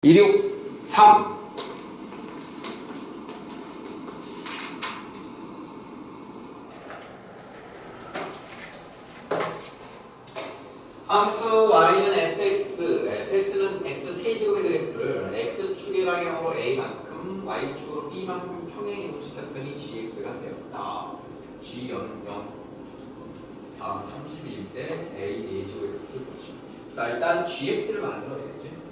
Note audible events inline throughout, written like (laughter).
263 함수 y는 fx, fx는 x 세제곱의 그래프를 x축의 방향으로 a만큼, y축으로 b만큼 평행 이동시켰더니 gx가 되었다. g 0, 0. 다음 32일 때 a 4제곱을 쓸 것입니다. 자, 일단 gx를 만들어야겠지.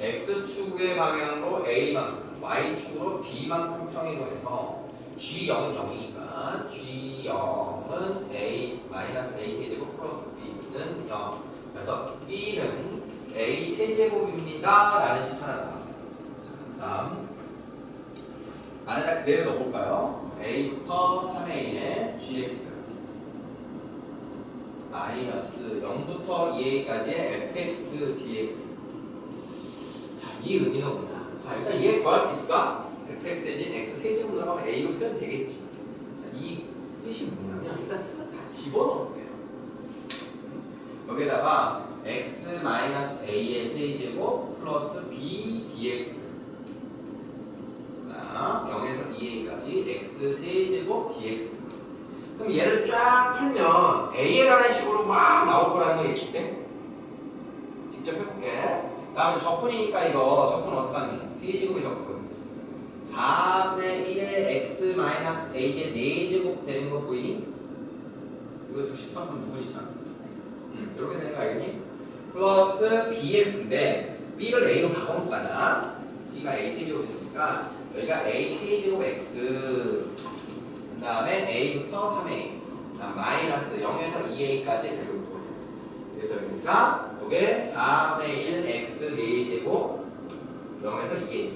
X축의 방향으로 a만큼, y축으로 b만큼 평행이동해서 g0은 0이니까 g0은 a 마이너스 a 세제곱 플러스 b는 0. 그래서 b는 a 세제곱입니다. 라는 식 하나 나왔어요. 자, 다음 안에다 그대로 넣어볼까요? a부터 3a의 gx 마이너스 0부터 2a까지의 fx dx 자, 이 의미가 뭐냐? 자, 일단 얘 구할 수 있을까? fx 대신 x 세제곱 들어가면 a로 표현되겠지. 자, 이 뜻이 뭐냐면 일단 쓱 다 집어넣을게요. 여기다가 x 마이너스 a의 세제곱 플러스 b dx 자, 0에서 2a까지 x 세제곱 dx 그럼 얘를 쫙 풀면 a에 관한 식으로 막 나올 거라는 거 예측돼? 직접 해볼게. 다음에 적분이니까 이거 적분 어떡하니? 세제곱의 적분. 4분의 1의 x 마이너스 a의 4제곱 되는 거 보이니? 이거 93분 누구니 참? 음, 이렇게 되는 거 알겠니? 플러스 bx인데 b를 a로 바꿔놓고 가자. b가 a 세제곱 있으니까 여기가 a 세제곱 x 그 다음에 a부터 3a 다음 마이너스 0에서 2a까지 이렇게 그래서 여기가 이게 4분의 1 x 4제곱 0에서 2a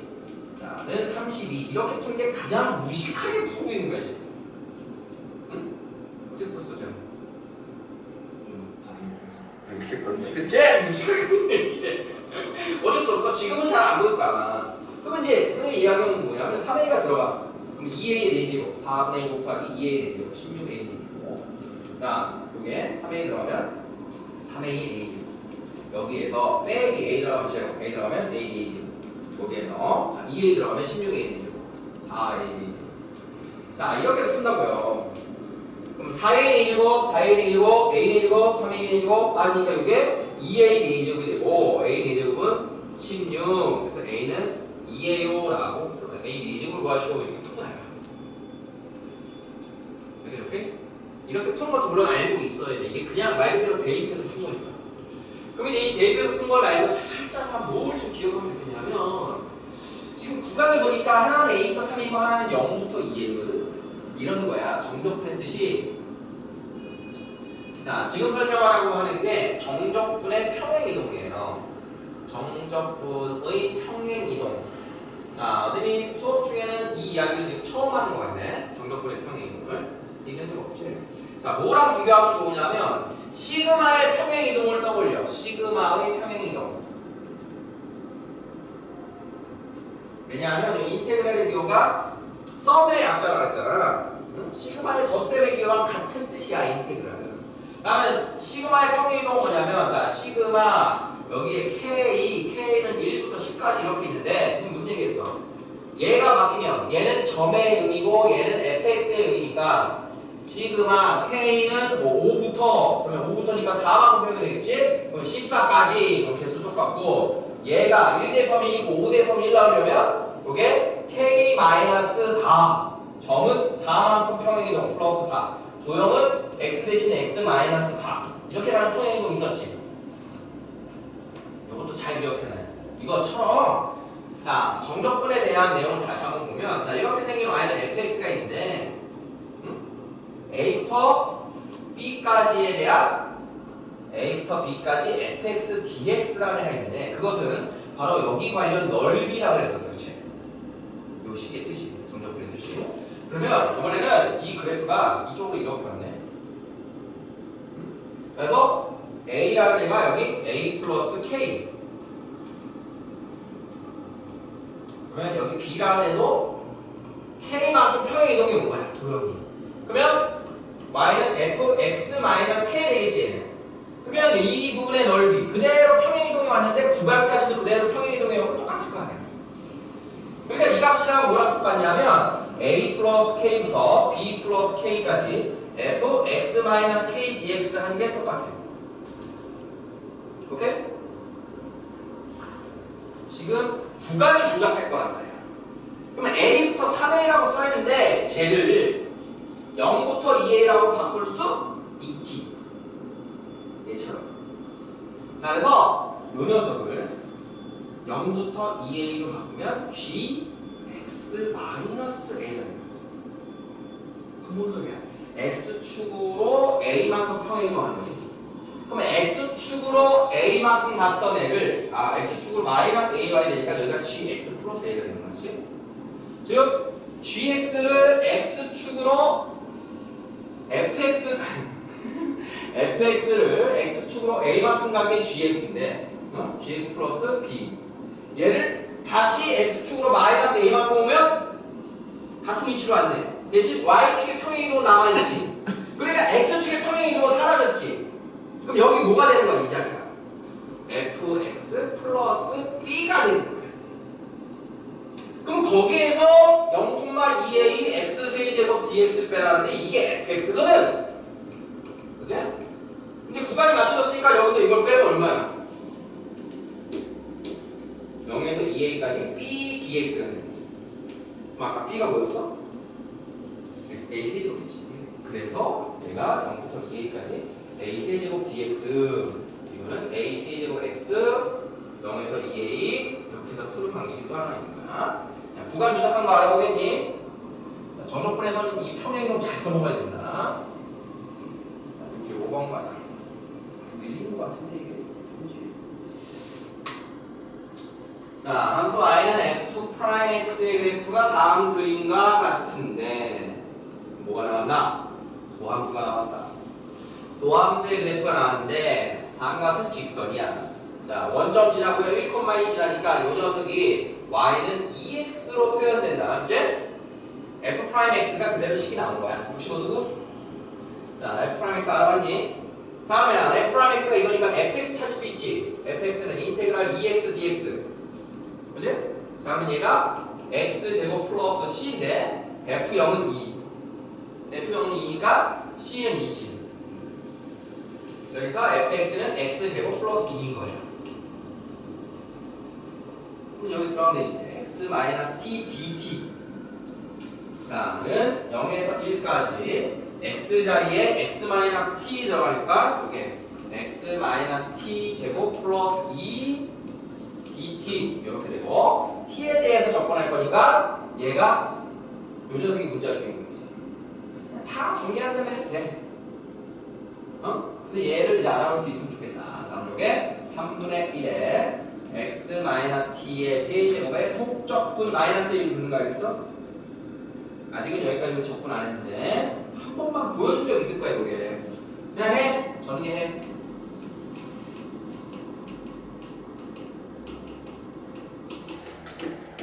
자는 32 이렇게 푸는 게 가장 무식하게 풀고 있는 거야 지금. 응? 어떻게 풀었어 지금? 쟤 무식하게 어쩔 수 없어. 지금은 잘 안 보일 거야 그러면 이제 선생님 이야기하는 뭐냐면 3a가 들어가. 그럼 2a의 4제곱 4분의 1 곱하기 2a의 4제곱 16a의 4제곱. 자 요게 3a 들어가면 3a의 4제곱 여기에서 빼기 a 들어가면 제곱 a 들어가면 a 4제곱. 여기에서 자 2a 들어가면 16a 4제곱. 4a 4제곱. 자 이렇게 해서 푼다고요. 그럼 4a 4제곱 4a 4제곱 a 4제곱 3a 4제곱 빠지니까 이게 2a 4제곱이 되고 a 4제곱은 16 그래서 a는 2a요라고 풀어요. A 4제곱을 구하시고 이렇게 푼 거예요. 이렇게 이렇게? 이렇게 푸는 것도 물론 알고 있어야 돼. 이게 그냥 말 그대로 대입해서 푼 거니까 그러면 이 대입해서 푼 걸 알고 살짝만 뭘 좀 기억하면 좋겠냐면 지금 구간을 보니까 하나는 A부터 3이고 하나는 0부터 2이거든 이런 거야. 정적분의 뜻이. 자 지금 설명하라고 하는 게 정적분의 평행이동이에요. 정적분의 평행이동. 자 선생님이 수업 중에는 이 이야기를 지금 처음 하는 것 같네. 정적분의 평행이동을. 얘기한 적 없지? 자 뭐랑 비교하면 좋으냐면 시그마의 평행이동을 시그마의 평행이동 왜냐하면 이 인테그랄의 기호가 썸의 약자라고 했잖아. 응? 시그마의 덧셈의 기호랑 같은 뜻이야 인테그랄은. 그러면 시그마의 평행이동은 뭐냐면 자 시그마 여기에 k k는 1부터 10까지 이렇게 있는데 무슨 얘기했어? 얘가 바뀌면 얘는 점의 의미고 얘는 fx의 의미니까 시그마 k는 뭐 5부터 그러면 5부터니까 4만큼 표현이 되겠지? 그럼 14까지 그럼 개수 똑같고 얘가 1대 범위이고 5대 범위 1 나오려면 이게 k-4 점은 4만큼 평행이동 플러스 4 도형은 x 대신에 x-4 이렇게 가는 평행이동 있었지. 이것도 잘 기억해놔요. 이거처럼 자 정적분에 대한 내용을 다시 한번 보면 자 이렇게 생긴 y는 fx가 있는데 A부터 B까지에 대한 A부터 B까지 fx dx라는 애가 있는데 그것은 바로 여기 관련 넓이라고 했었어요. 그치? 요 식의 뜻이 정적분의 뜻이 그러면 이번에는 이 그래프가 이쪽으로 이렇게 갔네 음? 그래서 A라는 애가 여기 A 플러스 K 그러면 여기 B라는 애도 K만큼 평행 이동이 온 거야 도형이 그러면 fx 마이너스 k 되겠지. 그러면 이 부분의 넓이 그대로 평행이동이 왔는데 구간까지도 그대로 평행이동이 오면 똑같은 거 아니야. 그러니까 이 값이랑 뭐랑 똑같냐면 a 플러스 k부터 b 플러스 k까지 fx 마이너스 k dx 하는 게 똑같아요. 오케이? 지금 구간을 조작할 거란 말이야. 그럼 a부터 3a라고 써있는데 쟤를 0부터 2a라고 바꿀 수 있지. 얘처럼. 자, 그래서 요 녀석을 0부터 2a로 바꾸면 g x 마이너스 a가 됩니다. 그뭔 소리야? x축으로 a만큼 평행이동하는 거지. 그럼 x축으로 a만큼 갔던 애를 아 x축으로 마이너스 a 와야 되니까 여기가 gx 플러스 a가 되는 거지. 즉 gx를 x축으로 fx (laughs) fx를 x축으로 a만큼 간게 gx인데 어? gx 플러스 b. 얘를 다시 x축으로 마이너스 a만큼 오면 같은 위치로 왔네. 대신 y축의 평행이동으로 남아있지. 그러니까 x축의 평행이동은 사라졌지. 그럼 여기 뭐가 되는 거야 이 자리가? Fx 플러스 b가 되는 거야 그럼 거기에서 0,2a x 세제곱 dx 빼라는데 이게 fx거든 그지? 이제 구간이 맞춰졌으니까 여기서 이걸 빼면 얼마야? 0에서 2a까지 b dx가 되는 거지. 그럼 아까 b가 뭐였어? a 세제곱이지. 그래서 얘가 0부터 2a까지 a 세제곱 dx 이거는 a 세제곱 x 0에서 2a 이렇게 해서 푸는 방식이 또 하나 있는 거야. 자, 구간 조작한 거 알아보겠니? 자, 전업분에서는 이 평행이동 잘 써먹어야 된다. 이렇게 5번 가자. 밀리는 것 같은데 이게 뭔지. 자, 함수 i는 f 프라임 x의 그래프가 다음 그림과 같은데 뭐가 나왔나? 도함수가 나왔다. 도함수의 그래프가 나왔는데 다음과 같은 직선이야. 자, 원점 지나고요 1,2 지나니까 이 녀석이 y는 2x로 표현된다. 이제 f 프라임 x가 그대로 식이 나온 거야. 65도고. 자, f 프라임 x 알아봤니? 자, 그러면 f 프라임 x가 이거니까 fx 찾을 수 있지. fx는 인테그랄 2x dx. 그지? 자, 그러면 얘가 x 제곱 플러스 c인데 f0은 2. f0은 2니까 c는 2지. 여기서 fx는 x 제곱 플러스 2인 거예요. 그럼 여기 들어가면 이제 x 마이너스 t dt. 다음은 0에서 1까지 x 자리에 x 마이너스 t 들어가니까 이게 x 마이너스 t 제곱 플러스 2 dt 이렇게 되고 t에 대해서 접근할 거니까 얘가 요 녀석이 문자 주인공이지. 다 정리 안 되면 해도 돼. 어? 근데 얘를 이제 알아볼 수 있으면 좋겠다. 다음 요게 3분의 1에 x 마이너스 t의 세제곱에 속적분 마이너스 1 붙는 거 알겠어? 아직은 여기까지 우리 접근 안 했는데 한 번만 보여준 적 있을 거야 이게. 그냥 해. 정리해.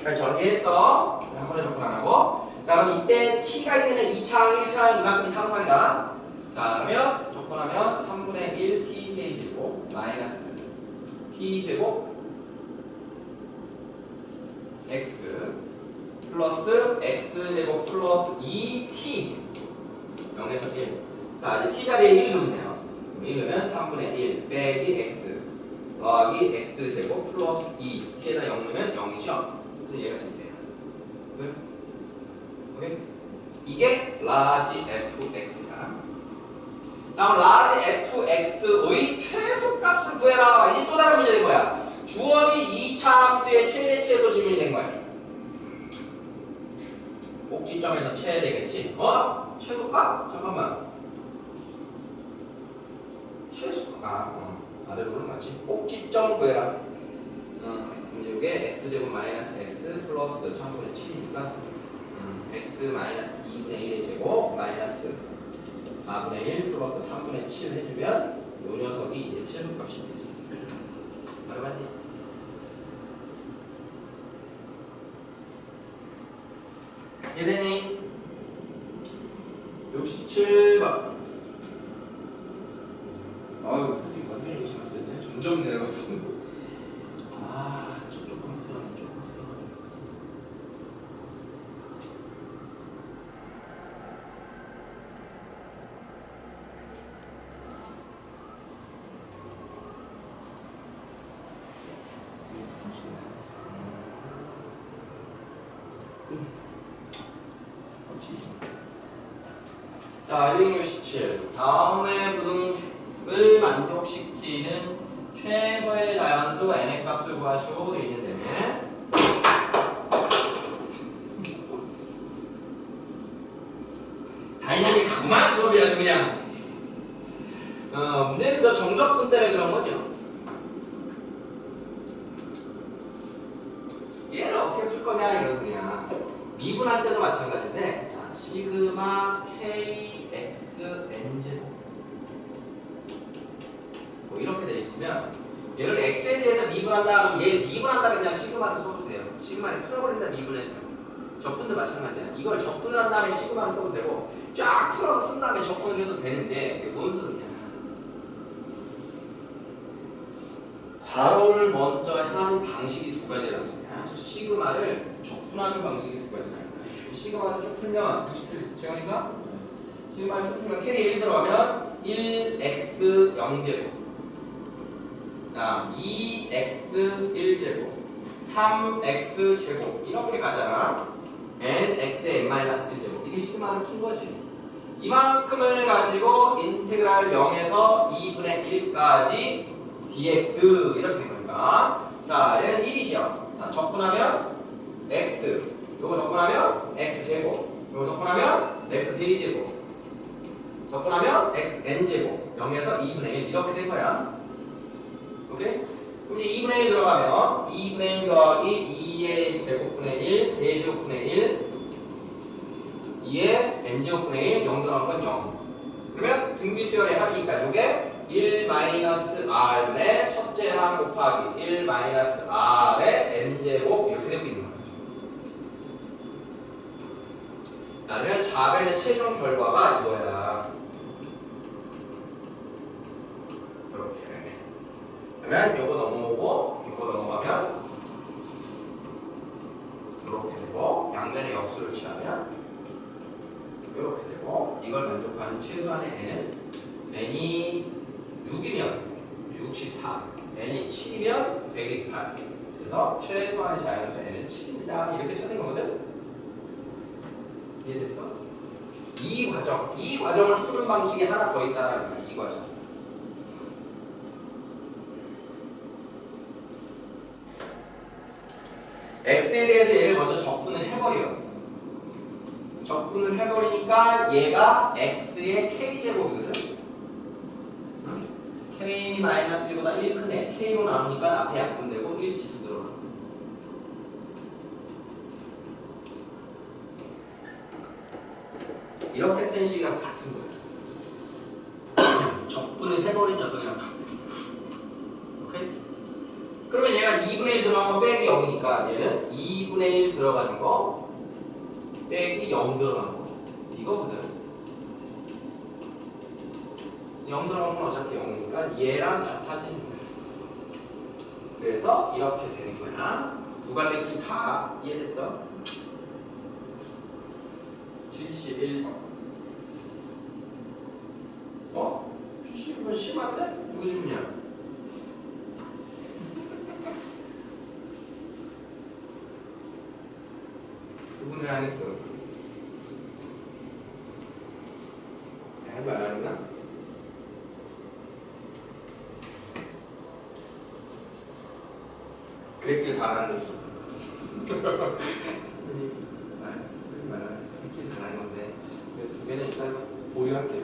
잘 정리했어 한 번에 접근 안 하고. 자 그럼 이때 t가 있는 애 2차항 1차항 이만큼이 상상이다. 자 그러면 접근하면 3분의 1 t 세제곱 마이너스 t 제곱 x 플러스 x제곱 플러스 2t 0에서 1. 자, 이제 t 자리에 1 넣으면 1 넣으면 3분의 1 빼기 x 더하기 x제곱 플러스 2 t에다 0 넣으면 0이죠? 그래서 얘가 정리해요. 왜? 오케이? 이게 라지 fx야. 자, 그럼 라지 fx의 최소값을 구해라. 이제 또 다른 문제 된 거야. 주어진 2차 함수의 최대치에서 질문이 된 거야. 꼭지점에서 되겠지? 어? 최소값? 잠깐만. 최소값. 아, 어. 아래로는 맞지? 꼭지점 구해라. 어, 이제 이게 x제곱 마이너스 x 플러스 3분의 7이니까 음, x 마이너스 2분의 1의 제곱 마이너스 4분의 1 플러스 3분의 7 해주면 요 녀석이 이제 최소값이 되지. 알아봤니? 예den이 67번. 아유 완전히 됐네. 점점 내려갔어 아저쪽 컴퓨터는 조금 자, 267. 다음의 부등식을 만족시키는 자연수 n의 값을 구하시오 되어 있는데 다이나믹하구만 수업이 아주 그냥. 어, 문제는 저 정적분 때문에 그런 거죠. 얘를 어떻게 풀 거냐 이런 소리야. 미분할 때도 마찬가지인데 자 시그마 kx n제곱. 뭐 이렇게 돼 있으면 얘를 x에 대해서 미분한다 하면 얘 미분한다 그냥 시그마를 써도 돼요. 시그마를 풀어버린다 미분해도 적분도 마찬가지야. 이걸 적분을 한 다음에 시그마를 써도 되고 쫙 풀어서 쓴 다음에 적분을 해도 되는데 그게 뭔 소리냐. 괄호를 먼저 하는 방식이 두 가지라는 소리야. 저 시그마를 적분하는 방식이 두 가지라 시그마를 쭉 풀면 67 재현이가? 시그마를 쭉 풀면 캐리 1 들어가면 1x 0제곱 다음 2x 1제곱 3x 제곱 이렇게 가잖아. Nx의 n-1제곱. 이게 시그마를 푼 거지. 이만큼을 가지고 인테그랄 0에서 2분의 1까지 dx 이렇게 된 겁니다. 자 얘는 1이죠. 자 적분하면 x. 요거 적분하면 x 제곱. 요거 적분하면 x 세제곱. 적분하면 x n제곱. 0에서 2분의 1 이렇게 된 거야 오케이? 그럼 이제 2분의 1 들어가면 2분의 1 더하기 2의 제곱분의 1, 세제곱분의 1 2의 n제곱분의 1, 0 들어간 건 0. 그러면 등비수열의 합이니까 이게 1 마이너스 r분의 첫째 항 곱하기 1 마이너스 r의 n제곱 이렇게 되고 있는 거죠. 자, 그러면 자변의 최종 결과가 이거야. 이렇게. 그러면 요거 넘어오고 요거 넘어가면 이렇게 되고 양변의 역수를 취하면 이렇게 되고 이걸 만족하는 최소한의 n은 n이 6이면 64 n이 7이면 128 그래서 최소한의 자연수 n은 7입니다. 이렇게 찾는 거거든? 이해됐어? 이 과정 이 과정을 푸는 방식이 하나 더 있다는 거야 이 과정 x에 대해서 얘를 먼저 적분을 해버려. 적분을 해버리니까 얘가 x의 k제곱이거든. 응? k 마이너스 1보다 1 크네. k로 나오니까 앞에 약분되고 1 지수 들어가. 이렇게 센 식이랑 같은 거야. (clears throat) 적분을 해버린 녀석이랑 같은? 그러면 얘가 2분의 1 들어간 거 빼기 0이니까 얘는 2분의 1 들어가는 거 빼기 0 들어간 거 이거거든 0 들어간 건 어차피 0이니까 얘랑 같아지는 거야 그래서 이렇게 되는 거야 두 갈래 끼 다 이해됐어? 71 어? 70이면 심한데? 누구 질문이야? 누구는 안 했어? 해봐 안 하는구나? 그랬길 바라는 거죠. (laughs) 아니, 그러지 말라 했어. 했길 바라는 건데 그두 개는 일단 보유할게요.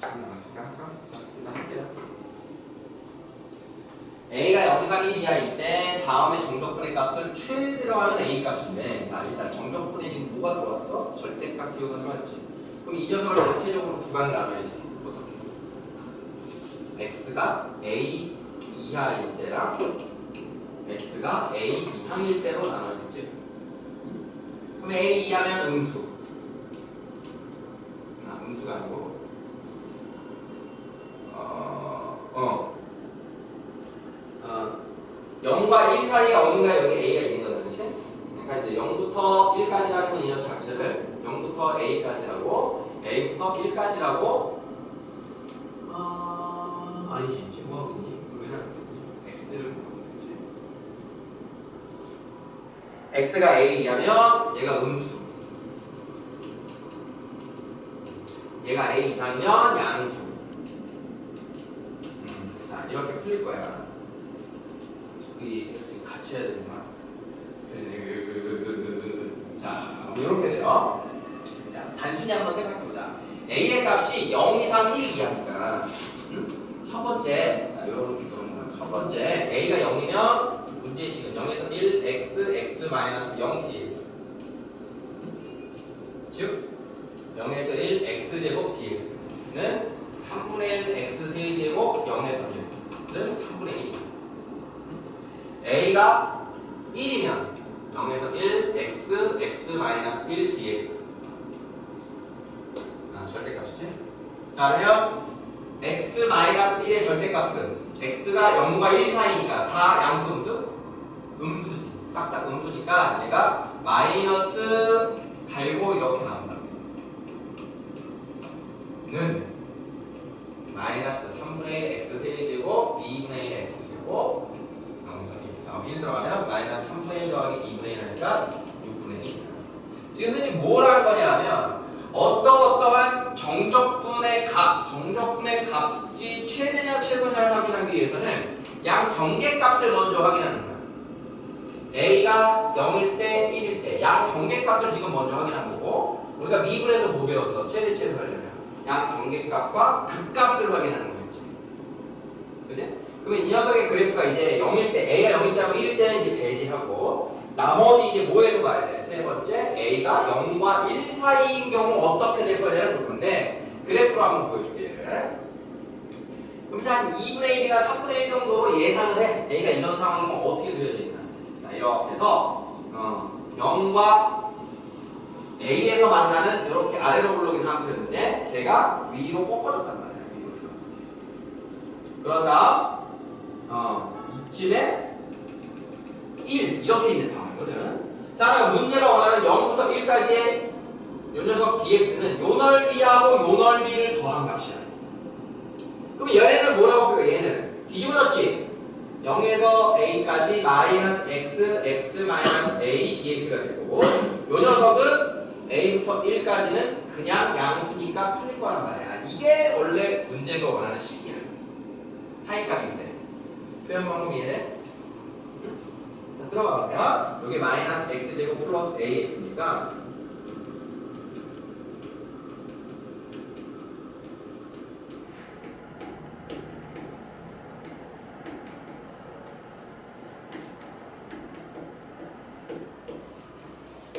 잘 나왔으니까 할까? 자, 일단 할게요. A가 0 이상 1 이하일 때 다음에 정적분의 값을 최대로 하는 a 값인데 자 일단 정적분에 지금 뭐가 들어왔어? 절대값 기호가 들어왔지? 그럼 이 녀석을 전체적으로 두 방에 나눠야지. 어떻게? X가 a 이하일 때랑 x가 a 이상일 때로 나눠야겠지? 그럼 a 이하면 음수. 아 음수가 아니고 xy가 어딘가 여기 a가 있는 거다 그치? 그러니까 이제 0부터 1까지라는 이점 자체를 0부터 a까지라고 a부터 1까지라고 어... 아니지 지금 뭐하고 있니? 그러면 x를 보는 거지 x가 a이면 얘가 음수 얘가 a 이상이면 양수 음, 자 이렇게 풀릴 거예요 의 값이 0 이상 1 이하니까 음? 첫 번째 자 그런 거야. 첫 번째 a가 0이면 문제식은 0에서 1 x x 마이너스 0 dx 즉 0에서 1 x제곱 dx는 3분의 1 x 세제곱 0에서 1는 3분의 1이다. a가 1이면 0에서 1 x x 마이너스 1 dx 아, 절대값이지? 자 그러면 x 마이너스 1의 절대값은 x가 0과 1 사이니까 다 양수 음수? 음수지 싹 다 음수니까 얘가 마이너스 달고 이렇게 나온다 는 마이너스 3분의 1 x 세제곱 2분의 1 x 제곱 여기서 1. 자, 1 들어가면 마이너스 3분의 1 더하기 2분의 1 하니까 6분의 1 지금 선생님 뭘 하는 거냐면 어떠어떠한 정적분의 값, 정적분의 값이 최대냐 최소냐를 확인하기 위해서는 양 경계값을 먼저 확인하는 거야. a가 0일 때, 1일 때, 양 경계값을 지금 먼저 확인한 거고 우리가 미분에서 뭐 배웠어? 최대 최소 하려면 양 경계값과 극값을 확인하는 거였지. 그지? 그러면 이 녀석의 그래프가 이제 0일 때, a가 0일 때하고 1일 때는 이제 배제하고 나머지 이제 뭐에서 봐야 돼? 세 번째, a가 0과 1 사이인 경우 어떻게 될 거냐를 볼 건데 그래프로 한번 보여줄게. 그럼 이제 한 2분의 1이나 3분의 1 정도로 예상을 해. a가 이런 상황이면 어떻게 그려져 있나? 자, 이렇게 해서 어, 0과 a에서 만나는 이렇게 아래로 굴러긴 함수였는데 걔가 위로 꺾어졌단 말이야. 위로. 그런 다음 어, 이쯤에 1 이렇게 있는 상황이거든. 자, 그럼 문제가 원하는 0부터 1까지의 요 녀석 dx는 요 넓이하고 요 넓이를 더한 값이야. 그럼 얘는 뭐라고 볼까? 얘는 뒤집어졌지. 0에서 a까지 마이너스 x, x 마이너스 a dx가 될 거고 요 녀석은 a부터 1까지는 그냥 양수니까 풀릴 거란 말이야. 이게 원래 문제가 원하는 식이야. 사이값인데. 표현 방법 이해돼? 자, 들어가면 여기 마이너스 x제곱 플러스 ax니까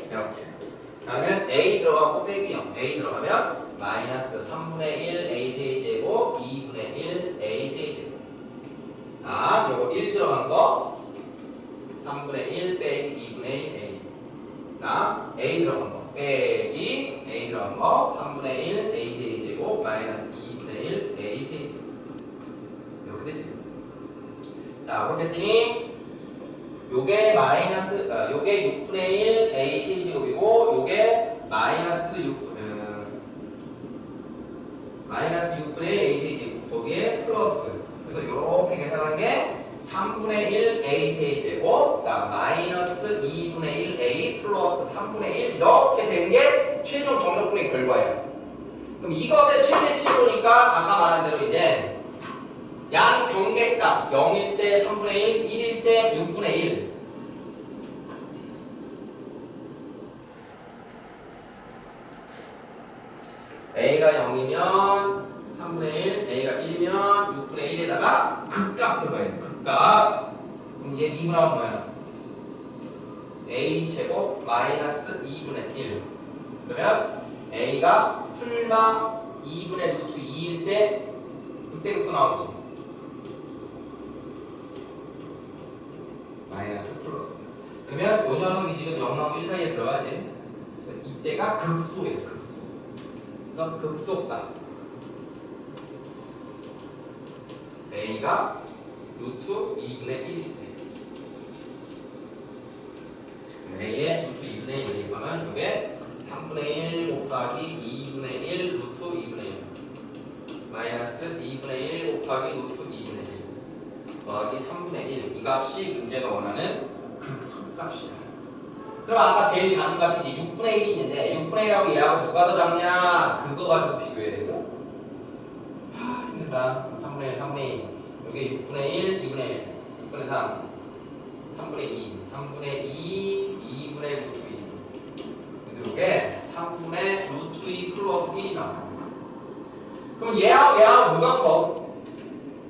이렇게. 그러면 a 들어가고 빼기 0 a 들어가면 마이너스 3분의 1 a 세제곱 2분의 1 a 세제곱 아 요거 1 들어간 거 3분의 1 빼기 2분의 1 a 나 a 들어간 거 빼기 a 들어간 거 3분의 1 a 세제곱 마이너스 2분의 1 a 세제곱 이렇게 되지 자 그렇게 했더니 요게 마이너스 어, 요게 6분의 1 a 세제곱이고 요게 마이너스 6 어, 마이너스 6분의 1 a 세제곱 거기에 플러스 그래서 요렇게 계산한 게 3분의 1 a 세제곱 그다음 마이너스 2분의 1 a 플러스 3분의 1 이렇게 된 게 최종 정적분의 결과예요. 그럼 이것의 최대 최소니까 아까 말한 대로 이제 양 경계값 0일 때 3분의 1, 1일 때 6분의 1 A가 0이면 3분의 1, A가 1이면 6분의 1에다가 극값 들어가야 돼. 극값. 그럼 얘 2분의 1 뭐야? A 제곱 마이너스 2분의 1. 그러면 A가 풀마 2분의 루트 2일 때 극대극소 나오지. 마이너스 플러스. 그러면 요 녀석이 지금 0하고 1 사이에 들어가야지. 그래서 이때가 극소예요, 극소. 그래서 극소다. a가 루트 2분의 1일 때. a의 루트 2분의 1 대입하면 이게 3분의 1 곱하기 2분의 1 루트 2분의 1 마이너스 2분의 1 곱하기 루트 2분의 1 더하기 3분의 1 이 값이 문제가 원하는 극소값이야. 그럼 아까 제일 작은 값이 이제 6분의 1이 있는데 6분의 1하고 얘하고 누가 더 작냐? 그거 가지고 비교해야 되고. 하 힘들다. 3분의 1 3분의 2 여기 6분의 1 2분의 1 6분의 3 3분의 2 3분의 2 2분의 루트 2 그래서 이게 3분의 루트 2 플러스 1이 나와요 그럼 얘하고 얘하고 누가 커?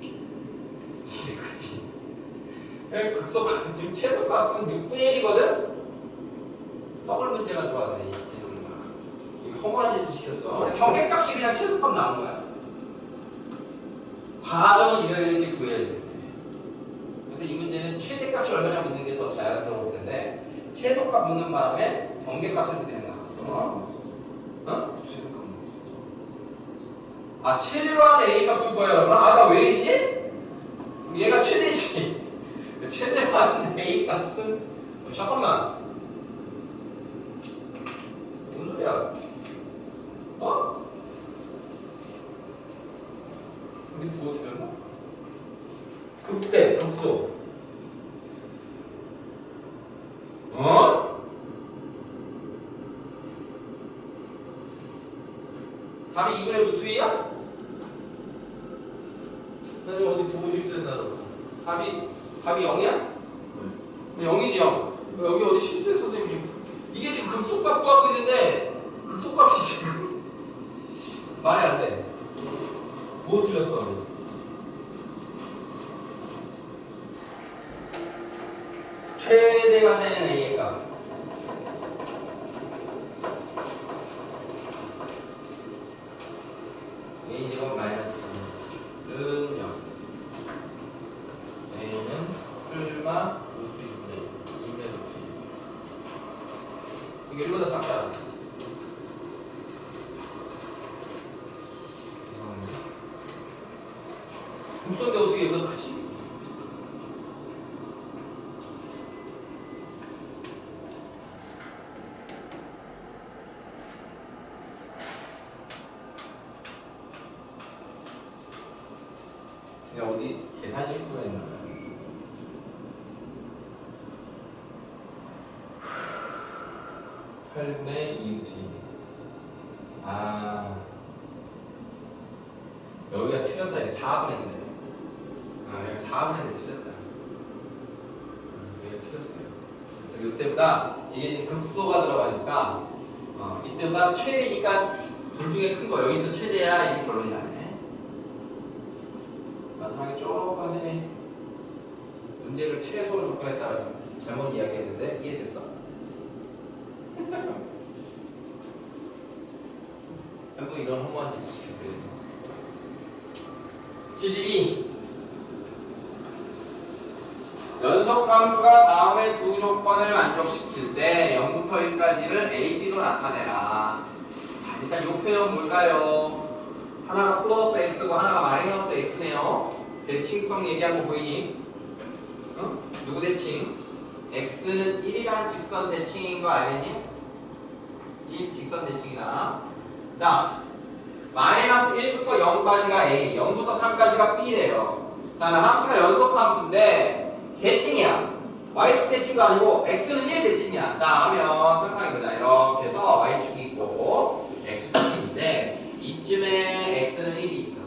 이게 그지? 극소값. 지금 최소값은 6분의 1이거든? 썩을 문제가 좋아하네 이게 허물한 짓을 시켰어. 경계값이 그냥 최소값 나온 거야. 과정은 이렇게 이렇게 구해야 돼. 그래서 이 문제는 최대값이 얼마나 묻는 게 더 자연스러웠을 텐데 최소값 묻는 바람에 경계값에서 그냥 나왔어. 어? 아 최대로 하는 A 값을 구해야 하나? 아나 왜 이러지? 얘가 최대지. (laughs) 최대로 하는 A 값은 어, 잠깐만 무슨 소리 야 어? 우리 뭐 어떻게 했나? 극대 극소 어? 답이 2분의 루트 2야? 나 지금 어디 보고 실수했나 너 답이 답이 0이야? 0이지 0 여기 어디 실수했어 선생님 지금 이게 지금 급속값 구하고 있는데 급속값이 지금. 말이 안 돼. 부어 틀렸어 최대가 되는 A의 값 A 제곱 마이너스 1은 0 A는 풀마 루트 2분의 2분의 루트 2 이게 1보다 작다 국소인데 어떻게 얘가 크지? 내가 어디 계산 실수가 있나 봐요. 팔분의 2루트 아 여기가 틀렸다 이게 4분의 1네 아 여기 4분의 1 틀렸다 음, 여기가 틀렸어요 그래서 이때보다 이게 지금 극소가 들어가니까 어, 이때보다 최대니까 둘 중에 큰 거 여기서 최대야 이게 결론이 나네 마지막에 조금 해 문제를 최소로 접근했다가 좀 잘못 이야기했는데 이해됐어? 한번 이런 허무한 짓을 시켰어요 72 연속 함수가 다음의 두 조건을 만족시킬 때 0부터 1까지를 A, B로 나타내라 자 일단 이 표현 뭘까요? 하나가 플러스 X고 하나가 마이너스 X네요 대칭성 얘기한 거 보이니? 어? 누구 대칭? X는 1이라는 직선 대칭인 거 알겠니? 1 직선 대칭이다 자 마이너스 1부터 0까지가 A 0부터 3까지가 B래요. 자 나 함수가 연속 함수인데 대칭이야. Y축 대칭도 아니고 X는 1 대칭이야. 자 그러면 상상해보자. 이렇게 해서 Y축이 있고 X축인데 이쯤에 X는 1이 있어.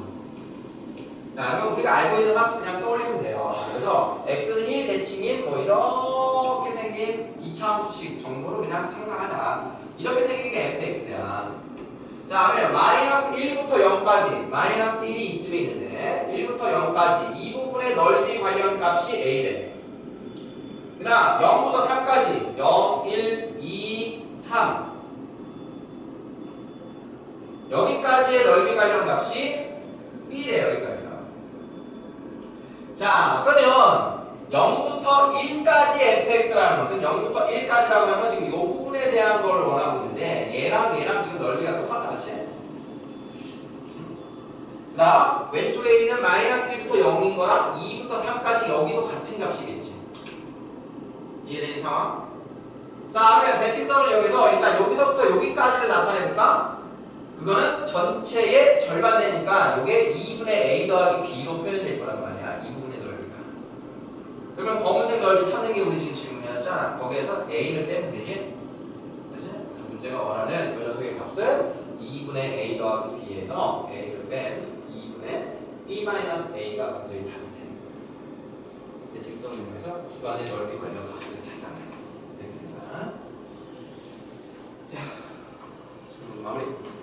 자 그러면 우리가 알고 있는 함수 그냥 떠올리면 돼요. 그래서 X는 1 대칭인 뭐 이렇게 생긴 2차 함수식 정도로 그냥 상상하자 이렇게 생긴 게 fx야 자 그러면 마이너스 1부터 0까지 마이너스 1이 이쯤에 있는데 1부터 0까지 이 부분의 넓이 관련 값이 a래. 그 다음 0부터 3까지 0, 1, 2, 3 여기까지의 넓이 관련 값이 b래요 여기까지가. 자 그러면 0부터 1까지 fx라는 것은 0부터 1까지라고 하면 지금 이 부분에 대한 걸 원하고 있는데 얘랑 얘랑 지금 넓이가? 그 다음 왼쪽에 있는 마이너스 1부터 0인 거랑 2부터 3까지 여기도 같은 값이겠지 이해되니 상황? 자 그러면 대칭성을 이용해서 일단 여기서부터 여기까지를 나타내볼까? 그거는 전체의 절반 되니까 이게 2분의 a 더하기 b로 표현될 거란 말이야 이 부분의 넓이가 그러면 검은색 넓이 찾는 게 우리 지금 질문이었잖아. 거기에서 a를 빼면 되지? 그치? 문제가 원하는 이 녀석의 값은 2분의 a 더하기 b에서 a를 뺀 E-A가 완전히 답이 되는 거예요. 대칭성용에서 구간의 넓이 관련 값을 찾아내는 됩니다. 자, 마무리.